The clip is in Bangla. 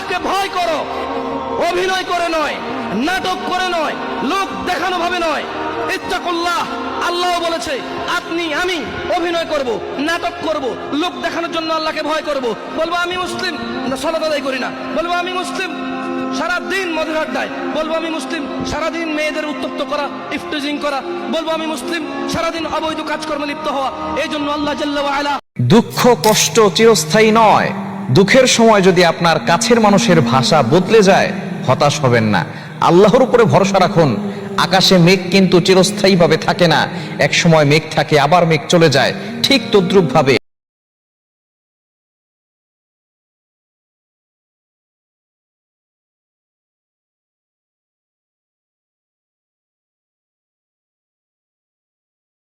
আল্লাহকে ভয় করো। অভিনয় করে নয়, নাটক করে নয়, লোক দেখানো ভাবে নয়। ইত্তাকুল্লাহ, আল্লাহ বলেছে, আপনি, আমি অভিনয় করব, নাটক করব, লোক দেখানোর জন্য আল্লাহকে ভয় করব। বলব, আমি মুসলিম সলাত আদায় করি না। বলব, আমি মুসলিম সারা দিন মধুর আড্ডায়। বলব, আমি মুসলিম, সারাদিন মেয়েদের উত্তপ্ত করা, ইফটিজিং করা। বলব, আমি মুসলিম, সারাদিন অবৈধ কাজকর্মে লিপ্ত হওয়া। এই জন্য আল্লাহ জাল্লা দুঃখ, কষ্ট চিরস্থায়ী নয়। দুঃখের সময় যদি আপনার কাছের মানুষের ভাষা বদলে যায়, হতাশ হবেন না। আল্লাহর উপরে ভরসা রাখুন। আকাশে মেঘ কিন্তু চিরস্থায়ীভাবে থাকে না। এক সময় মেঘ থাকে, আবার মেঘ চলে যায়। ঠিক তদ্রুপ ভাবে